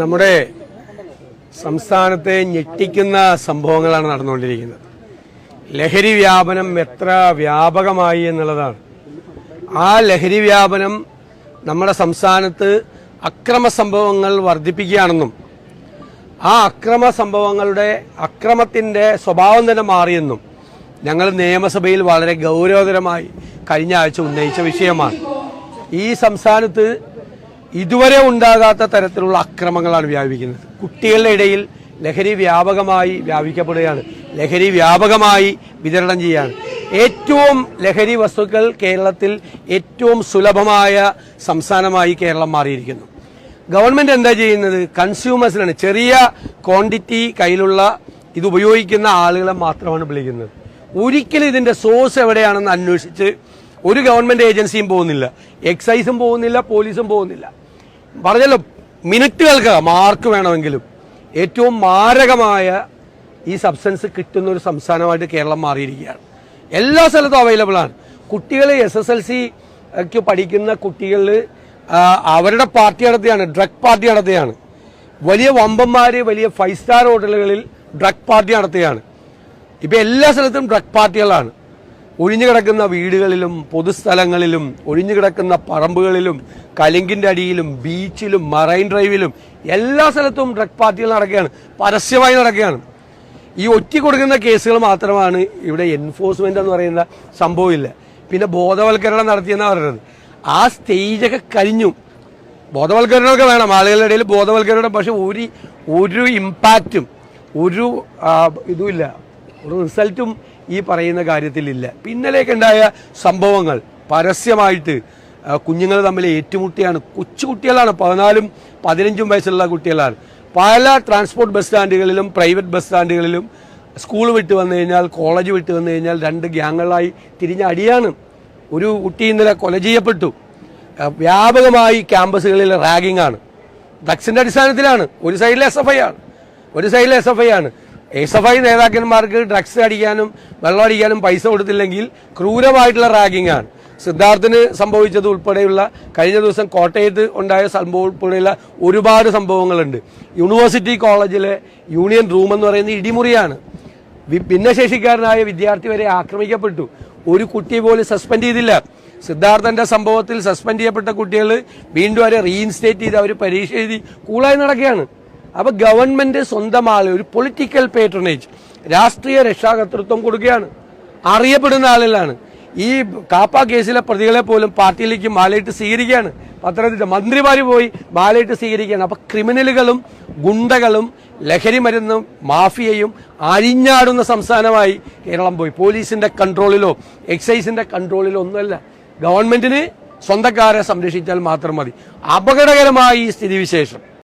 നമ്മുടെ സംസ്ഥാനത്തെ ഞെട്ടിക്കുന്ന സംഭവങ്ങളാണ് നടന്നുകൊണ്ടിരിക്കുന്നത്. ലഹരി വ്യാപനം എത്ര വ്യാപകമായി എന്നുള്ളതാണ്. ആ ലഹരി വ്യാപനം നമ്മുടെ സംസ്ഥാനത്ത് അക്രമ സംഭവങ്ങൾ വർദ്ധിപ്പിക്കുകയാണെന്നും ആ അക്രമ സംഭവങ്ങളുടെ അക്രമത്തിന്റെ സ്വഭാവം തന്നെ മാറിയെന്നും ഞങ്ങൾ നിയമസഭയിൽ വളരെ ഗൗരവതരമായി കഴിഞ്ഞ ആഴ്ച ഉന്നയിച്ച വിഷയമാണ്. ഈ സംസ്ഥാനത്ത് ഇതുവരെ ഉണ്ടാകാത്ത തരത്തിലുള്ള അക്രമങ്ങളാണ് വ്യാപിക്കുന്നത്. കുട്ടികളുടെ ഇടയിൽ ലഹരി വ്യാപകമായി വ്യാപിക്കപ്പെടുകയാണ്. ലഹരി വ്യാപകമായി വിതരണം ചെയ്യുകയാണ്. ഏറ്റവും ലഹരി വസ്തുക്കൾ കേരളത്തിൽ ഏറ്റവും സുലഭമായ സംസ്ഥാനമായി കേരളം മാറിയിരിക്കുന്നു. ഗവൺമെന്റ് എന്താ ചെയ്യുന്നത്? കൺസ്യൂമേഴ്സിനാണ്. ചെറിയ ക്വാണ്ടിറ്റി കയ്യിലുള്ള ഇത് ഉപയോഗിക്കുന്ന ആളുകളെ മാത്രമാണ് വിളിക്കുന്നത്. ഒരിക്കലും ഇതിന്റെ സോഴ്സ് എവിടെയാണെന്ന് അന്വേഷിച്ച് ഒരു ഗവൺമെന്റ് ഏജൻസിയും പോകുന്നില്ല. എക്സൈസും പോകുന്നില്ല പോലീസും പോകുന്നില്ല. പറഞ്ഞല്ലോ മിനിറ്റുകൾക്ക് മാർക്ക് വേണമെങ്കിലും. ഏറ്റവും മാരകമായ ഈ സബ്സ്റ്റൻസ് കിട്ടുന്ന ഒരു സംസ്ഥാനമായിട്ട് കേരളം മാറിയിരിക്കുകയാണ്. എല്ലാ സ്ഥലത്തും അവൈലബിൾ ആണ്. കുട്ടികൾ എസ് എസ് എൽ സിക്ക് പഠിക്കുന്ന കുട്ടികൾ അവരുടെ പാർട്ടി നടത്തിയാണ് ഡ്രഗ് പാർട്ടി നടത്തുകയാണ് വലിയ വമ്പന്മാര് വലിയ ഫൈവ് സ്റ്റാർ ഹോട്ടലുകളിൽ ഡ്രഗ് പാർട്ടി നടത്തുകയാണ് ഇപ്പൊ എല്ലാ സ്ഥലത്തും ഡ്രഗ് പാർട്ടികളാണ് ഒഴിഞ്ഞു കിടക്കുന്ന വീടുകളിലും പൊതുസ്ഥലങ്ങളിലും ഒഴിഞ്ഞു കിടക്കുന്ന പറമ്പുകളിലും കലിങ്കിന്റെ അടിയിലും ബീച്ചിലും മറൈൻ ഡ്രൈവിലും എല്ലാ സ്ഥലത്തും ഡ്രഗ് പാർട്ടികൾ നടക്കുകയാണ്. പരസ്യമായി നടക്കുകയാണ്. ഈ ഒറ്റ കൊടുക്കുന്ന കേസുകൾ മാത്രമാണ് ഇവിടെ എൻഫോഴ്സ്മെന്റ് എന്ന് പറയുന്ന സംഭവമില്ല പിന്നെ ബോധവൽക്കരണം നടത്തിയെന്നാണ് പറയുന്നത്. ആ സ്റ്റേജൊക്കെ കഴിഞ്ഞു. ബോധവൽക്കരണമൊക്കെ വേണം. ആളുകളുടെ ഇടയിൽ ബോധവൽക്കരണം പക്ഷെ ഒരു ഒരു ഇമ്പാക്റ്റും ഒരു ഇതുമില്ല. റിസൾട്ടും ഈ പറയുന്ന കാര്യത്തിലില്ല. പിന്നലേക്കുണ്ടായ സംഭവങ്ങൾ പരസ്യമായിട്ട് കുഞ്ഞുങ്ങൾ തമ്മിൽ ഏറ്റുമുട്ടിയാണ്. കൊച്ചുകുട്ടികളാണ് പതിനാലും പതിനഞ്ചും വയസ്സുള്ള കുട്ടികളാണ്. പല ട്രാൻസ്പോർട്ട് ബസ് സ്റ്റാൻഡുകളിലും പ്രൈവറ്റ് ബസ് സ്റ്റാൻഡുകളിലും സ്കൂൾ വിട്ട് വന്നു കഴിഞ്ഞാൽ കോളേജ് വിട്ട് വന്നു കഴിഞ്ഞാൽ രണ്ട് ഗ്യാങ്ങുകളായി തിരിഞ്ഞ അടിയാണ്. ഒരു കുട്ടി ഇന്നലെ കൊല ചെയ്യപ്പെട്ടു. വ്യാപകമായി ക്യാമ്പസുകളിൽ റാഗിംഗ് ആണ് ഡ്രഗ്സിന്റെ അടിസ്ഥാനത്തിലാണ്. ഒരു സൈഡിൽ എസ് എഫ് ഐ ആണ്. ഒരു സൈഡിൽ എസ് എഫ് ഐ ആണ്. എസ് എഫ് ഐ നേതാക്കന്മാർക്ക് ഡ്രഗ്സ് അടിക്കാനും വെള്ളം അടിക്കാനും പൈസ കൊടുത്തില്ലെങ്കിൽ ക്രൂരമായിട്ടുള്ള റാഗിംഗ് ആണ്. സിദ്ധാർത്ഥിന് സംഭവിച്ചത് ഉൾപ്പെടെയുള്ള കഴിഞ്ഞ ദിവസം കോട്ടയത്ത് ഉണ്ടായ സംഭവം ഉൾപ്പെടെയുള്ള ഒരുപാട് സംഭവങ്ങളുണ്ട്. യൂണിവേഴ്സിറ്റി കോളേജിലെ യൂണിയൻ റൂം എന്ന് പറയുന്നത് ഇടിമുറിയാണ്. ഭിന്നശേഷിക്കാരനായ വിദ്യാർത്ഥി വരെ ആക്രമിക്കപ്പെട്ടു. ഒരു കുട്ടിയെ പോലും സസ്പെൻഡ് ചെയ്തില്ല. സിദ്ധാർത്ഥന്റെ സംഭവത്തിൽ സസ്പെൻഡ് ചെയ്യപ്പെട്ട കുട്ടികൾ വീണ്ടും അവരെ റീഇൻസ്റ്റേറ്റ് ചെയ്ത് അവർ പരീക്ഷ എഴുതി കൂളായി നടക്കുകയാണ്. അപ്പൊ ഗവൺമെന്റ് സ്വന്തമായ ഒരു പൊളിറ്റിക്കൽ പേട്രണേജ് രാഷ്ട്രീയ രക്ഷാകർത്തൃത്വം കൊടുക്കുകയാണ് അറിയപ്പെടുന്ന ആളുകളാണ് ഈ കാപ്പ കേസിലെ പ്രതികളെ പോലും പാർട്ടിയിലേക്ക് മാലയിട്ട് സ്വീകരിക്കുകയാണ്. പത്തനംതിട്ട മന്ത്രിമാര് പോയി മാലയിട്ട് സ്വീകരിക്കുകയാണ്. അപ്പൊ ക്രിമിനലുകളും ഗുണ്ടകളും ലഹരി മരുന്നും മാഫിയയും അഴിഞ്ഞാടുന്ന സംസ്ഥാനമായി കേരളം പോയി. പോലീസിന്റെ കൺട്രോളിലോ എക്സൈസിന്റെ കൺട്രോളിലോ ഒന്നുമല്ല. ഗവൺമെന്റിന് സ്വന്തക്കാരെ സംരക്ഷിച്ചാൽ മാത്രം മതി. അപകടകരമായ ഈ സ്ഥിതിവിശേഷം.